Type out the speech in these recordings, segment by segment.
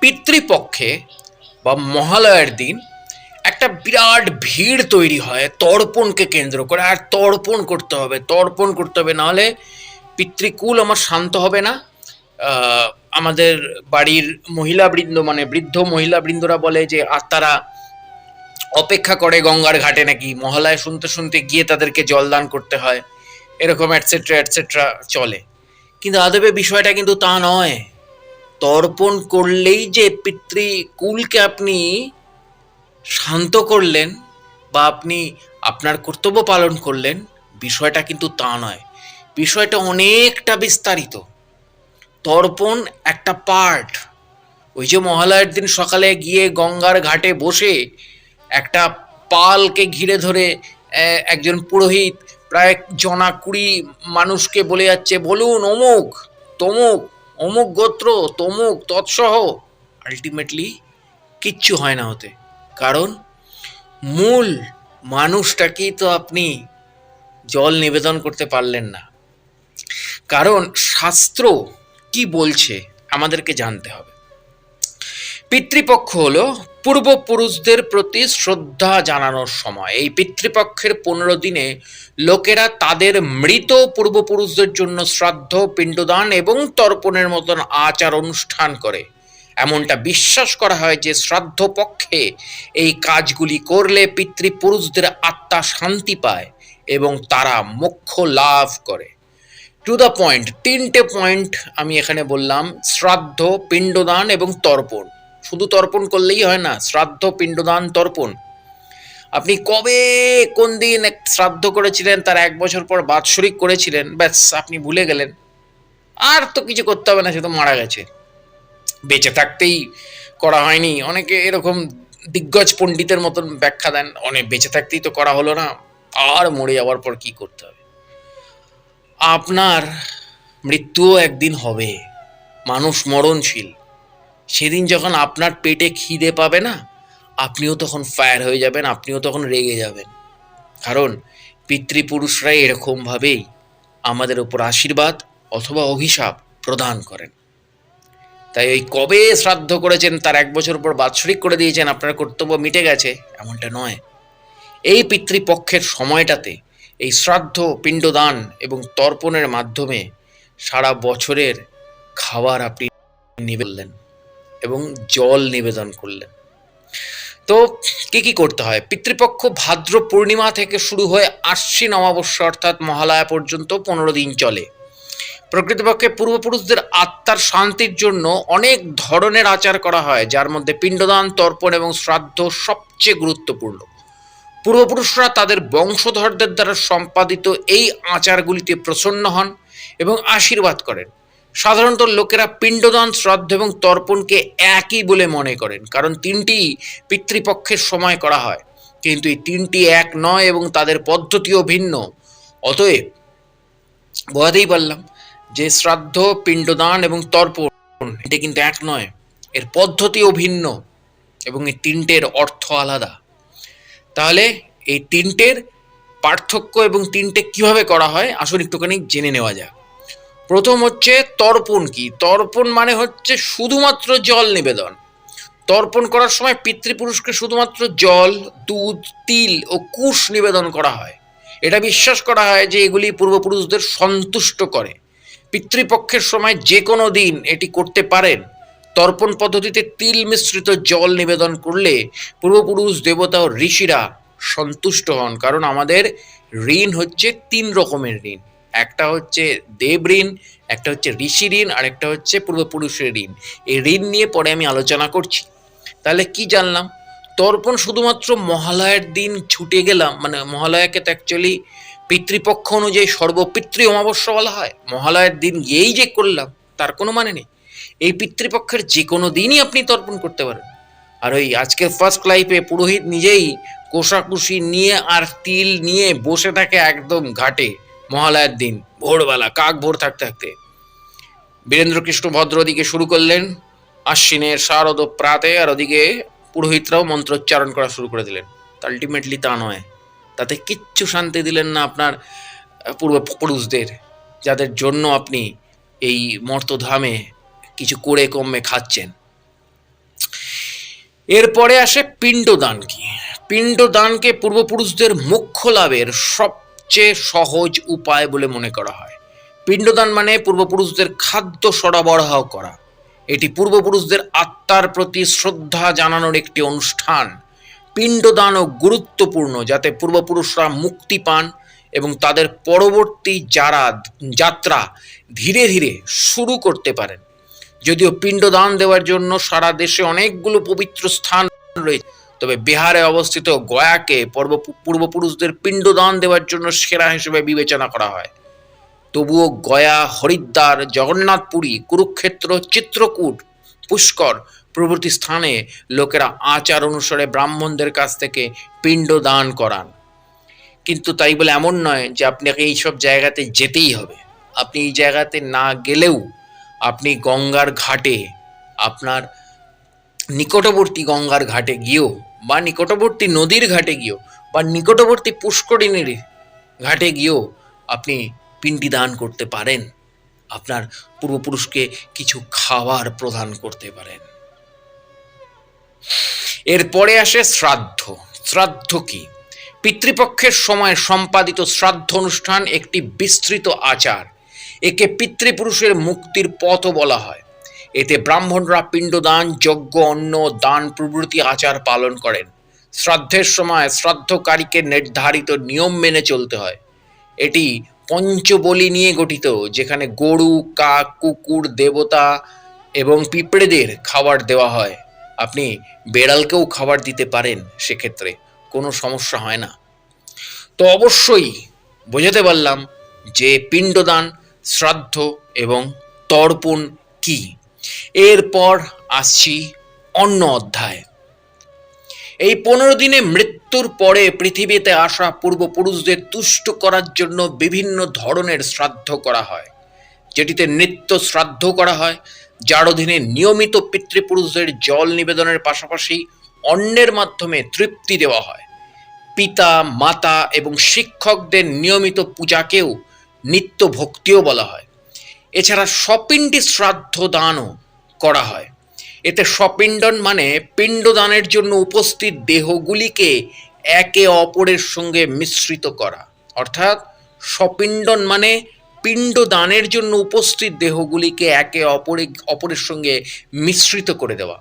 পিতৃপক্ষে বা মহালয়ার দিন একটা বিরাট ভিড় তৈরি হয়, তর্পণকে কেন্দ্র করে। আর তর্পণ করতে হবে, তর্পণ করতে হবে। নাহলে পিতৃকুল আমার শান্ত হবে না। আমাদের বাড়ির মহিলাবৃন্দ মানে বৃদ্ধ মহিলাবৃন্দরা বলে যে আত্মারা অপেক্ষা করে গঙ্গার ঘাটে নাকি? মহালয় শুনতে শুনতে গিয়ে তাদেরকে জলদান করতে হয়। এরকম অ্যাটসেট্রা অ্যাটসেট্রা চলে। কিন্তু আদবে বিষয়টা কিন্তু তা নয়। তর্পণ করলেই যে পিতৃকুলকে আপনি শান্ত করলেন বা আপনি আপনার কর্তব্য পালন করলেন, বিষয়টা কিন্তু তা নয়। বিষয়টা অনেকটা বিস্তারিত। তর্পণ একটা পার্ট ওই যে মহালয়ের দিন সকালে গিয়ে গঙ্গার ঘাটে বসে একটা পালকে ঘিরে ধরে একজন পুরোহিত প্রায় জনা কুড়ি মানুষকে বলে যাচ্ছে, বলুন, অমুক, তমুক অমুক গোত্র, তমুক, তৎসহ আলটিমেটলি কিচ্ছু হয় না হতে। কারণ মূল মানুষটাকেই তো আপনি জল নিবেদন করতে পারলেন না। কারণ শাস্ত্র কি বলছে আমাদেরকে জানতে হবে। পিতৃপক্ষ হলো পূর্বপুরুষদের প্রতি শ্রদ্ধা জানানোর সময়। এই পিতৃপক্ষের পনেরো দিনে লোকেরা তাদের মৃত পূর্বপুরুষদের জন্য শ্রাদ্ধ, পিণ্ডদান এবং তর্পণের মতন আচার অনুষ্ঠান করে। এমনটা বিশ্বাস করা হয় যে শ্রাদ্ধ পক্ষে এই কাজগুলি করলে পিতৃপুরুষদের আত্মা শান্তি পায় এবং তারা মোক্ষ লাভ করে। টু দ্য পয়েন্ট তিনটে পয়েন্ট আমি এখানে বললাম, শ্রাদ্ধ, পিণ্ডদান এবং তর্পণ। শুধু তর্পণ করলেই হয় না, শ্রাদ্ধ, পিণ্ডদান, তর্পণ। আপনি কবে, কোন দিন শ্রাদ্ধ করেছিলেন, তার এক বছর পর বাৎসরিক করেছিলেন, ব্যাস, আপনি ভুলে গেলেন। আর তো কিছু করতে হবে না, সে তো মারা গেছে। বেঁচে থাকতেই করা হয়নি। অনেকে এরকম দিগ্গজ পণ্ডিতের মতন ব্যাখ্যা দেন, অনেক বেঁচে থাকতেই তো করা হলো না, আর মরে যাওয়ার পর কি করতে হবে? আপনার মৃত্যুও একদিন হবে। মানুষ মরণশীল। সেদিন যখন আপনার পেটে খিদে পাবে না, আপনিও তখন ফায়ার হয়ে যাবেন, আপনিও তখন রেগে যাবেন। কারণ পিতৃপুরুষরাই এরকমভাবেই আমাদের ওপর আশীর্বাদ অথবা অভিশাপ প্রদান করেন। তাই ওই কবে শ্রাদ্ধ করেছেন, তার এক বছর পর বাৎসরিক করে দিয়েছেন, আপনার কর্তব্য মিটে গেছে, এমনটা নয়। এই পিতৃপক্ষের সময়টাতে এই শ্রাদ্ধ, পিণ্ডদান এবং তর্পণের মাধ্যমে সারা বছরের খাবার আপনি নিবেদলেন এবং জল নিবেদন করলেন। তো কি কি করতে হয়? পিতৃপক্ষ ভাদ্র পূর্ণিমা থেকে শুরু হয়ে আশ্বিন অমাবস্যা অর্থাৎ মহালয়া পর্যন্ত পনেরো দিন চলে। প্রকৃতপক্ষে পূর্বপুরুষদের আত্মার শান্তির জন্য অনেক ধরনের আচার করা হয়, যার মধ্যে পিণ্ডদান, তর্পণ এবং শ্রাদ্ধ সবচেয়ে গুরুত্বপূর্ণ। পূর্বপুরুষরা তাদের বংশধরদের দ্বারা সম্পাদিত এই আচারগুলিতে প্রসন্ন হন এবং আশীর্বাদ করেন। সাধারণত লোকেরা পিণ্ডদান, শ্রাদ্ধ এবং তর্পণকে একই বলে মনে করেন, কারণ তিনটি পিতৃপক্ষের সময় করা হয়। কিন্তু এই তিনটি এক নয় এবং তাদের পদ্ধতিও ভিন্ন। অতএব বোঝাতেই পারলাম যে শ্রাদ্ধ, পিণ্ডদান এবং তর্পণ, এটা কিন্তু এক নয়। এর পদ্ধতিও ভিন্ন এবং এই তিনটের অর্থ আলাদা। তাহলে এই তিনটের পার্থক্য এবং তিনটে কীভাবে করা হয়, আসুন একটুখানি জেনে নেওয়া যাক। প্রথম হচ্ছে তর্পণ কি? তর্পণ মানে হচ্ছে শুধুমাত্র জল নিবেদন। তর্পণ করার সময় পিতৃপুরুষকে শুধুমাত্র জল, দুধ, তিল ও কুশ নিবেদন করা হয়। এটা বিশ্বাস করা হয় যে এগুলি পূর্বপুরুষদের সন্তুষ্ট করে। পিতৃপক্ষের সময় যে কোনো দিন এটি করতে পারেন। তর্পণ পদ্ধতিতে তিল মিশ্রিত জল নিবেদন করলে পূর্বপুরুষ, দেবতা ও ঋষিরা সন্তুষ্ট হন, কারণ আমাদের ঋণ হচ্ছে তিন রকমের ঋণ। একটা হচ্ছে দেব ঋণ, একটা হচ্ছে ঋষি ঋণ, আর একটা হচ্ছে পূর্বপুরুষের ঋণ। এই ঋণ নিয়ে পরে আমি আলোচনা করছি। তাহলে কি জানলাম? তর্পণ শুধুমাত্র মহালয়ার দিন ছুটে গেলাম মানে মহালয়াকে তো অ্যাকচুয়ালি পিতৃপক্ষ অনুযায়ী সর্বপিতৃ অমাবস্যা বলা হয়। মহালয়ার দিন গিয়েই যে করলাম, তার কোনো মানে নেই। এই পিতৃপক্ষের যে কোনো দিনই আপনি তর্পণ করতে পারেন। আর ওই আজকে ফার্স্ট লাইফে পুরোহিত নিজেই কোষাকুষি নিয়ে আর তিল নিয়ে বসে থাকে একদম ঘাটে। মহালয়ার দিন, ভোরবেলা, কাক ভোর থাকতে থাকতে। বীরেন্দ্রকৃষ্ণ ভদ্র ওদিকে শুরু করলেন, আশ্বিনের শারদ ও প্রাতে, আর ওদিকে পুরোহিতরাও মন্ত্রোচ্চারণ করা শুরু করে দিলেন। আলটিমেটলি তা নয়। তাতে কিচ্ছু শান্তি দিলেন না আপনার পূর্বপুরুষদের যাদের জন্য আপনি এই মর্তধামে কিছু করে কমে খাচ্ছেন। এরপরে আসে পিণ্ডদান কি পিণ্ডদানকে পূর্বপুরুষদের মুখ্য লাভের সবচেয়ে সহজ উপায় বলে মনে করা হয়। পিণ্ডদান মানে পূর্বপুরুষদের খাদ্য সরবরাহ করা। এটি পূর্বপুরুষদের আত্মার প্রতি শ্রদ্ধা জানানোর একটি অনুষ্ঠান। পিণ্ডদানও গুরুত্বপূর্ণ যাতে পূর্বপুরুষরা মুক্তি পান এবং তাদের পরবর্তী যারা, যাত্রা ধীরে ধীরে শুরু করতে পারেন। যদিও পিণ্ডদান দেওয়ার জন্য সারা দেশে অনেকগুলো পবিত্র স্থান রয়েছে। তবে বিহারে অবস্থিত গয়াকে পর্ব পূর্বপুরুষদের পিণ্ডদান দেওয়ার জন্য সেরা হিসেবে বিবেচনা করা হয়। তবুও গয়া, হরিদ্বার, জগন্নাথপুরী, কুরুক্ষেত্র, চিত্রকূট, পুষ্কর প্রভৃতি স্থানে লোকেরা আচার অনুসারে ব্রাহ্মণদের কাছ থেকে পিণ্ড দান করান। কিন্তু তাই বলে এমন নয় যে আপনাকে এইসব জায়গাতে যেতেই হবে। আপনি এই জায়গাতে না গেলেও আপনি গঙ্গার ঘাটে, আপনার নিকটবর্তী গঙ্গার ঘাটে গিয়েও বা নিকটবর্তী নদীর ঘাটে গিয়েও, বা নিকটবর্তী পুষ্করিণীর ঘাটে গিয়েও আপনি পিণ্ডি দান করতে পারেন। আপনার পূর্বপুরুষকে কিছু খাবার প্রদান করতে পারেন। এরপরে আসে শ্রাদ্ধ। শ্রাদ্ধ কি? পিতৃপক্ষের সময় সম্পাদিত শ্রাদ্ধ অনুষ্ঠান একটি বিস্তৃত আচার। একে পিতৃপুরুষের মুক্তির পথও বলা হয়। এতে ব্রাহ্মণরা পিণ্ডদান, যজ্ঞ, অন্ন, দান প্রভৃতি আচার পালন করেন। শ্রাদ্ধের সময় শ্রাদ্ধকারীকে নির্ধারিত নিয়ম মেনে চলতে হয়। এটি পঞ্চবলি নিয়ে গঠিত, যেখানে গরু, কাক, কুকুর, দেবতা এবং পিঁপড়েদের খাবার দেওয়া হয়। আপনি বেড়ালকেও খাবার দিতে পারেন সেক্ষেত্রে, কোনো সমস্যা হয় না। তো অবশ্যই বোঝাতে পারলাম যে পিণ্ডদান, শ্রাদ্ধ এবং তর্পণ কি? এরপর আসছি অন্য অধ্যায়। এই পনেরো দিনে মৃত্যুর পরে পৃথিবীতে আসা পূর্বপুরুষদের তুষ্ট করার জন্য বিভিন্ন ধরনের শ্রাদ্ধ করা হয়। যেটিতে নিত্য শ্রাদ্ধ করা হয়, যার অধীনে নিয়মিত পিতৃপুরুষদের জল নিবেদনের পাশাপাশি অন্যের মাধ্যমে তৃপ্তি দেওয়া হয়। পিতা, মাতা এবং শিক্ষকদের নিয়মিত পূজাকেও নিত্য ভক্তিও বলা হয়। এছাড়া সপিণ্ডি শ্রাদ্ধ দানও করা হয়। এতে সপিণ্ডন মানে পিণ্ডদানের জন্য উপস্থিত দেহগুলিকে একে অপরের সঙ্গে মিশ্রিত করা। অর্থাৎ সপিণ্ডন মানে পিণ্ডদানের জন্য উপস্থিত দেহগুলিকে একে অপরে, অপরের সঙ্গে মিশ্রিত করে দেওয়া।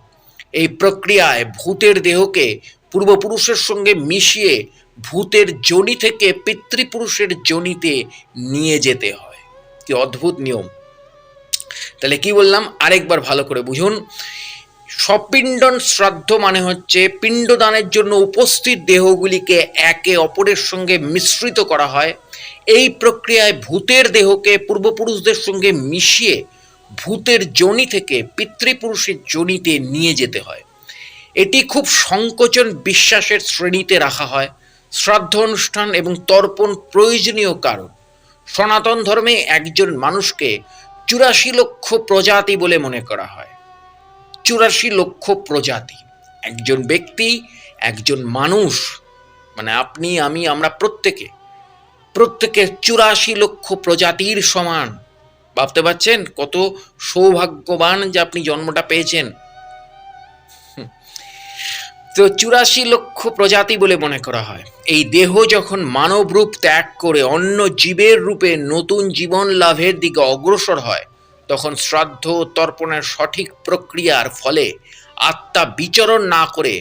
এই প্রক্রিয়ায় ভূতের দেহকে পূর্বপুরুষের সঙ্গে মিশিয়ে ভূতের জনি থেকে পিতৃপুরুষের জনিতে নিয়ে যেতে হয়। কি অদ্ভুত নিয়ম! তাহলে কি বললাম? আরেকবার ভালো করে বুঝুন। সপিণ্ডন শ্রাদ্ধ মানে হচ্ছে পিণ্ডদানের জন্য উপস্থিত দেহগুলিকে একে অপরের সঙ্গে মিশ্রিত করা হয়। এই প্রক্রিয়ায় ভূতের দেহকে পূর্বপুরুষদের সঙ্গে মিশিয়ে ভূতের জনি থেকে পিতৃপুরুষের জনিতে নিয়ে যেতে হয়। এটি খুব সংকোচন বিশ্বাসের শ্রেণীতে রাখা হয়। শ্রাদ্ধ অনুষ্ঠান এবং তর্পণ প্রয়োজনীয় কারণ। সনাতন ধর্মে একজন মানুষকে চুরাশি লক্ষ প্রজাতি বলে মনে করা হয়। চুরাশি লক্ষ প্রজাতি। একজন ব্যক্তি, একজন মানুষ মানে আপনি, আমি, আমরা প্রত্যেকে প্রত্যেকে চুরাশি লক্ষ প্রজাতির সমান। ভাবতে পারছেন কত সৌভাগ্যবান যে আপনি জন্মটা পেয়েছেন। তো চুরাশি লক্ষ প্রজাতি বলে মনে করা হয়। এই দেহ যখন মানব রূপ ত্যাগ করে অন্য জীবের রূপে নতুন জীবন লাভের দিকে অগ্রসর হয়, তখন শ্রাদ্ধ তর্পণের সঠিক প্রক্রিয়ার ফলে আত্মা বিচরণ না করে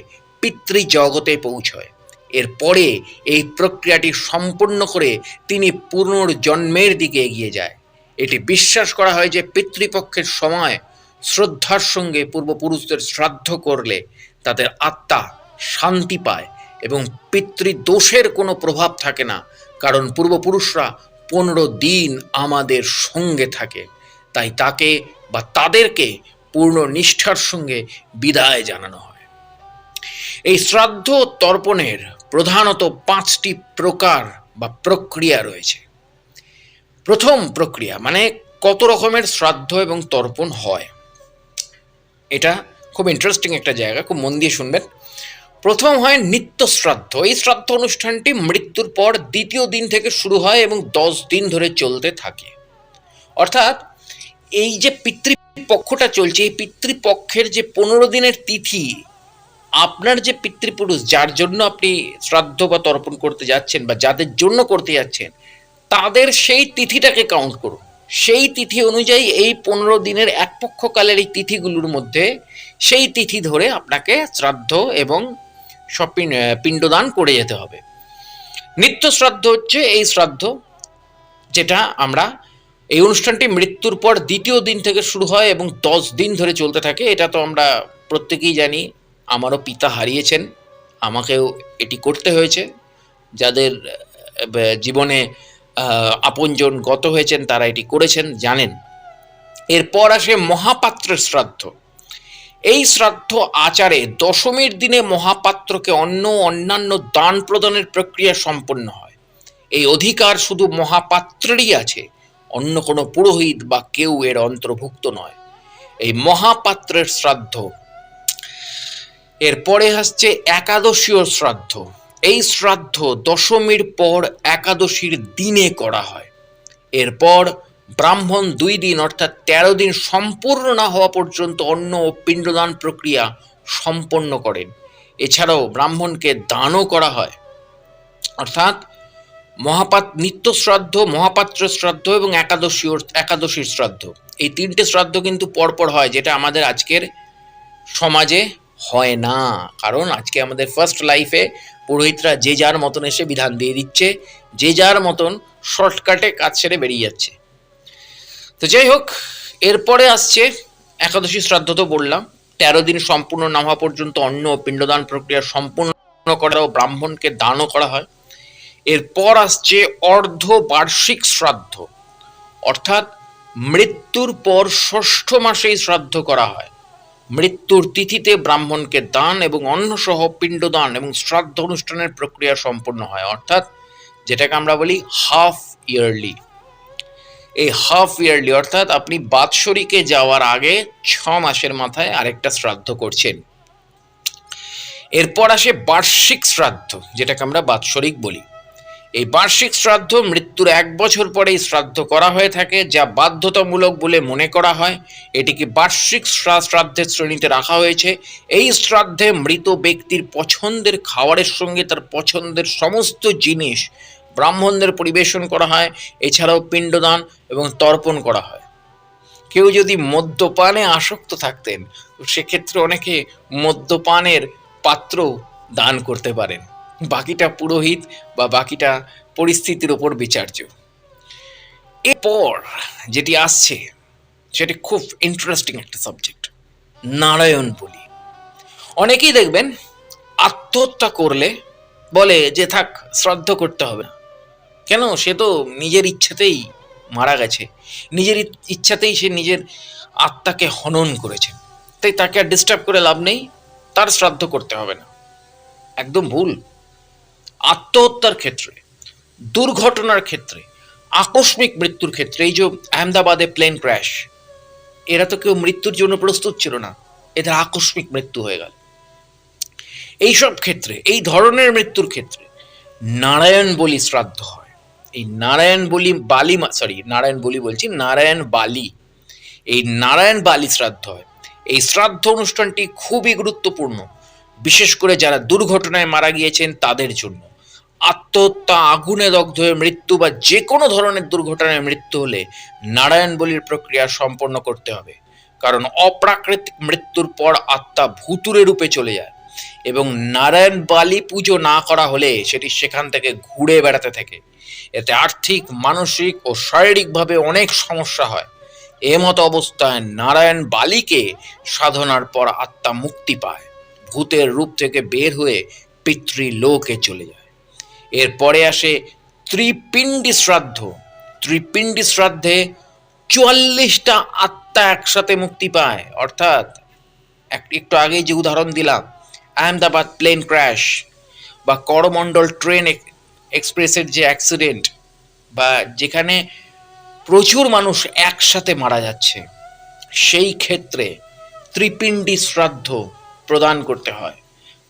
পিতৃজগতে পৌঁছয়। এরপরে এই প্রক্রিয়াটি সম্পূর্ণ করে তিনি পুনর্জন্মের দিকে এগিয়ে যায়। এটি বিশ্বাস করা হয় যে পিতৃপক্ষের সময় শ্রদ্ধার সঙ্গে পূর্বপুরুষদের শ্রাদ্ধ করলে তাদের আত্মা শান্তি পায় এবং পিতৃদোষের কোনো প্রভাব থাকে না। কারণ পূর্বপুরুষরা পনেরো দিন আমাদের সঙ্গে থাকে। তাই তাকে বা তাদেরকে পূর্ণ নিষ্ঠার সঙ্গে বিদায় জানানো হয়। এই শ্রাদ্ধ তর্পণের প্রধানত পাঁচটি প্রকার বা প্রক্রিয়া রয়েছে। প্রথম প্রক্রিয়া মানে কত রকমের শ্রাদ্ধ এবং তর্পণ হয়? এটা খুব ইন্টারেস্টিং একটা জায়গা, খুব মন দিয়ে শুনবেন। প্রথম হয় নিত্য শ্রাদ্ধ এই শ্রাদ্ধ অনুষ্ঠানটি মৃত্যুর পর দ্বিতীয় দিন থেকে শুরু হয় এবং দশ দিন ধরে চলতে থাকে। অর্থাৎ এই যে পিতৃপক্ষটা চলছে, এই পিতৃপক্ষের যে পনেরো দিনের তিথি, আপনার যে পিতৃপুরুষ, যার জন্য আপনি শ্রাদ্ধ বা তর্পণ করতে যাচ্ছেন বা যাদের জন্য করতে যাচ্ছেন, তাদের সেই তিথিটাকে কাউন্ট করুন। সেই তিথি অনুযায়ী এই পনেরো দিনের এক পক্ষকালের এই তিথিগুলোর মধ্যে সেই তিথি ধরে আপনাকে শ্রাদ্ধ এবং সব পিণ্ডদান করে যেতে হবে। নিত্য শ্রাদ্ধ হচ্ছে এই শ্রাদ্ধ, যেটা আমরা এই অনুষ্ঠানটি মৃত্যুর পর দ্বিতীয় দিন থেকে শুরু হয় এবং দশ দিন ধরে চলতে থাকে। এটা তো আমরা প্রত্যেকেই জানি, আমারও পিতা হারিয়েছেন, আমাকেও এটি করতে হয়েছে। যাদের জীবনে আপনজন গত হয়েছেন, তারা এটি করেছেন, জানেন। এরপর আসে মহাপাত্রের শ্রাদ্ধ। এই শ্রাদ্ধ আচারে দশমীর দিনে মহাপাত্রকে অন্য অন্যান্য দান প্রদানের প্রক্রিয়া সম্পন্ন হয়। এই অধিকার শুধু মহাপাত্রেরই আছে, অন্য কোনো পুরোহিত বা কেউ এর অন্তর্ভুক্ত নয়। এই মহাপাত্রের শ্রাদ্ধ। এরপরে আসছে একাদশীয় শ্রাদ্ধ। এই শ্রাদ্ধ দশমীর পর একাদশীর দিনে করা হয়। এরপর ব্রাহ্মণ দুই দিন, অর্থাৎ তেরো দিন সম্পূর্ণ না হওয়া পর্যন্ত অন্ন ও পিণ্ডদান প্রক্রিয়া সম্পন্ন করেন। এছাড়াও ব্রাহ্মণকে দানও করা হয়। অর্থাৎ মহাপাত, নিত্য শ্রাদ্ধ, মহাপাত্র শ্রাদ্ধ এবং একাদশী একাদশীর শ্রাদ্ধ। এই তিনটে শ্রাদ্ধ কিন্তু পরপর হয়, যেটা আমাদের আজকের সমাজে হয় না। কারণ আজকে আমাদের ফার্স্ট লাইফে পুরোহিতরা যে যার মতন এসে বিধান দিয়ে দিচ্ছে, যে যার মতন শর্টকাটে কাজ সেরে বেরিয়ে যাচ্ছে। তো যাই হোক, এরপরে আসছে একাদশী শ্রাদ্ধ তো বললাম। তেরো দিন সম্পূর্ণ না হওয়া পর্যন্ত অন্ন পিণ্ডদান প্রক্রিয়া সম্পূর্ণ করা ও ব্রাহ্মণকে দানও করা হয়। এরপর আসছে অর্ধ বার্ষিক শ্রাদ্ধ। অর্থাৎ মৃত্যুর পর ষষ্ঠ মাসেই শ্রাদ্ধ করা হয়। মৃত্যুর তিথিতে ব্রাহ্মণকে দান এবং অন্নসহ পিণ্ডদান এবং শ্রাদ্ধ অনুষ্ঠানের প্রক্রিয়া সম্পন্ন হয়। অর্থাৎ যেটাকে আমরা বলি হাফ ইয়ারলি। এই হাফ ইয়ারলি অর্থাৎ আপনি বাৎসরিকে যাওয়ার আগে ছ মাসের মাথায় আরেকটা শ্রাদ্ধ করছেন। এরপর আসে বার্ষিক শ্রাদ্ধ, যেটাকে আমরা বাৎসরিক বলি। এই বার্ষিক শ্রাদ্ধ মৃত্যুর এক বছর পরেই শ্রাদ্ধ করা হয়ে থাকে, যা বাধ্যতামূলক বলে মনে করা হয়। এটিকে বার্ষিক শ্রাদ্ধের শ্রেণীতে রাখা হয়েছে? এই শ্রাদ্ধে মৃত ব্যক্তির পছন্দের খাবারের সঙ্গে তার পছন্দের সমস্ত জিনিস ব্রাহ্মণদের পরিবেশন করা হয়, এছাড়াও পিণ্ডদান এবং তর্পণ করা হয়। কেউ যদি মদ্যপানে আসক্ত থাকতেন, সেক্ষেত্রে অনেকে মদ্যপানের পাত্র দান করতে পারেন। বাকিটা পুরোহিত বা বাকিটা পরিস্থিতির ওপর বিচার্য। এরপর যেটি আসছে, সেটি খুব ইন্টারেস্টিং একটা সাবজেক্ট নারায়ণ বলি অনেকেই দেখবেন, আত্মহত্যা করলে বলে যে, থাক, শ্রাদ্ধ করতে হবে না। কেন? সে তো নিজের ইচ্ছাতেই মারা গেছে। নিজের ইচ্ছাতেই সে নিজের আত্মাকে হনন করেছে। তাই তাকে আর ডিস্টার্ব করে লাভ নেই, তার শ্রাদ্ধ করতে হবে না। একদম ভুল। আত্মহত্যার ক্ষেত্রে, দুর্ঘটনার ক্ষেত্রে, আকস্মিক মৃত্যুর ক্ষেত্রে, এই যে আহমেদাবাদে প্লেন ক্র্যাশ এরা তো কেউ মৃত্যুর জন্য প্রস্তুত ছিল না। এদের আকস্মিক মৃত্যু হয়ে গেল। এইসব ক্ষেত্রে, এই ধরনের মৃত্যুর ক্ষেত্রে, নারায়ণ বলি শ্রাদ্ধ হয়। এই নারায়ণ বলি বালি সরি নারায়ণ বলি বলছি নারায়ণ বালি। এই নারায়ণ বালি শ্রাদ্ধ হয়। এই শ্রাদ্ধ অনুষ্ঠানটি খুবই গুরুত্বপূর্ণ, বিশেষ করে যারা দুর্ঘটনায় মারা গিয়েছেন তাদের জন্য। আত্মহত্যা, আগুনে দগ্ধ হয়ে মৃত্যু বা যে কোনো ধরনের দুর্ঘটনায় মৃত্যু হলে নারায়ণ বলির প্রক্রিয়া সম্পন্ন করতে হবে। কারণ অপ্রাকৃতিক মৃত্যুর পর আত্মা ভুতুরে রূপে চলে যায়। এবং নারায়ণ বালি পুজো না করা হলে সেটি সেখান থেকে ঘুরে বেড়াতে থাকে। এতে আর্থিক, মানসিক ও শারীরিকভাবে অনেক সমস্যা হয়। এমত অবস্থায় নারায়ণ বালিকে সাধনার পর আত্মা মুক্তি পায়। ভূতের রূপ থেকে বের হয়ে পিতৃলোকে চলে যায়। এরপরে আসে ত্রিপিণ্ডি শ্রাদ্ধ। ত্রিপিণ্ডি শ্রাদ্ধে চুয়াল্লিশটা আত্মা একসাথে মুক্তি পায়। অর্থাৎ এক- একটু আগেই যে উদাহরণ দিলাম আহমেদাবাদ প্লেন ক্র্যাশ বা করমণ্ডল ট্রেন এক- এক্সপ্রেসের যে অ্যাক্সিডেন্ট বা যেখানে প্রচুর মানুষ একসাথে মারা যাচ্ছে, সেই ক্ষেত্রে ত্রিপিণ্ডি শ্রাদ্ধ প্রদান করতে হয়।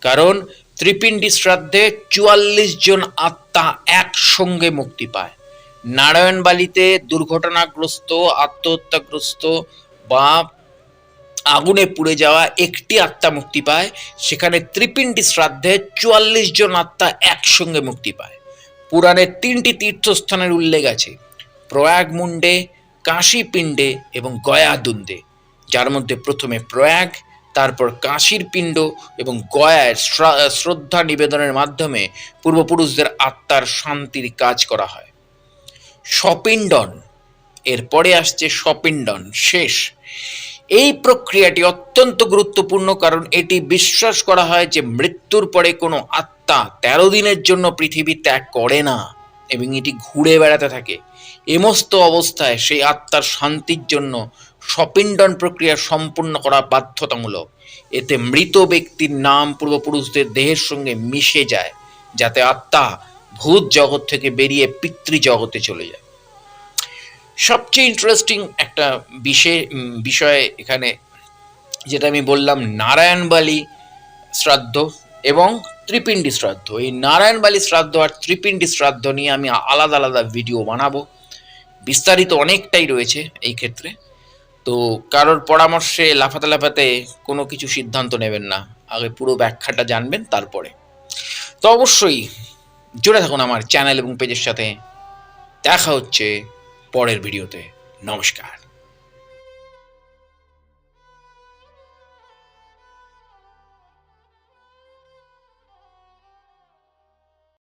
কারণ ত্রিপিণ্ডি শ্রাদ্ধে চুয়াল্লিশ জন আত্মা একসঙ্গে মুক্তি পায়। নারায়ণবালিতে দুর্ঘটনাগ্রস্ত, আত্মহত্যাগ্রস্ত বা আগুনে পুড়ে যাওয়া একটি আত্মা মুক্তি পায়। সেখানে ত্রিপিণ্ডি শ্রাদ্ধে চুয়াল্লিশ জন আত্মা একসঙ্গে মুক্তি পায়। পুরাণের তিনটি তীর্থস্থানের উল্লেখ আছে। প্রয়াগ মুন্ডে কাশীপিণ্ডে এবং গয়া দুন্দে যার মধ্যে প্রথমে প্রয়াগ, তারপর কাশীর পিণ্ড এবং গয়ায় শ্রদ্ধা নিবেদনের মাধ্যমে পূর্বপুরুষদের আত্মার শান্তির কাজ করা হয়। সপিণ্ডন এরপরে আসছে সপিণ্ডন শেষ। এই প্রক্রিয়াটি অত্যন্ত গুরুত্বপূর্ণ কারণ এটি বিশ্বাস করা হয় যে মৃত্যুর পরে কোনো আত্মা তেরো দিনের জন্য পৃথিবী ত্যাগ করে না এবং এটি ঘুরে বেড়াতে থাকে। এমস্ত অবস্থায় সেই আত্মার শান্তির জন্য সপিণ্ডন প্রক্রিয়া সম্পূর্ণ করা বাধ্যতামূলক। এতে মৃত ব্যক্তির নাম পূর্বপুরুষদের দেহের সঙ্গে মিশে যায়, যাতে আত্মা ভূত জগৎ থেকে বেরিয়ে পিতৃ জগতে চলে যায়। সবচেয়ে ইন্টারেস্টিং একটা বিষয় বিষয় এখানে, যেটা আমি বললাম নারায়ণবালি শ্রাদ্ধ এবং ত্রিপিণ্ডি শ্রাদ্ধ। এই নারায়ণবালি শ্রাদ্ধ আর ত্রিপিণ্ডি শ্রাদ্ধ নিয়ে আমি আলাদা আলাদা ভিডিও বানাবো। বিস্তারিত অনেকটাই রয়েছে এই ক্ষেত্রে। তো কারোর পরামর্শে লাফাতে লাফাতে কোনো কিছু সিদ্ধান্ত নেবেন না। আগে পুরো ব্যাখ্যাটা জানবেন, তারপরে। তো অবশ্যই জুড়ে থাকুন আমার চ্যানেল এবং পেজের সাথে। দেখা হচ্ছে পরের ভিডিওতে। নমস্কার।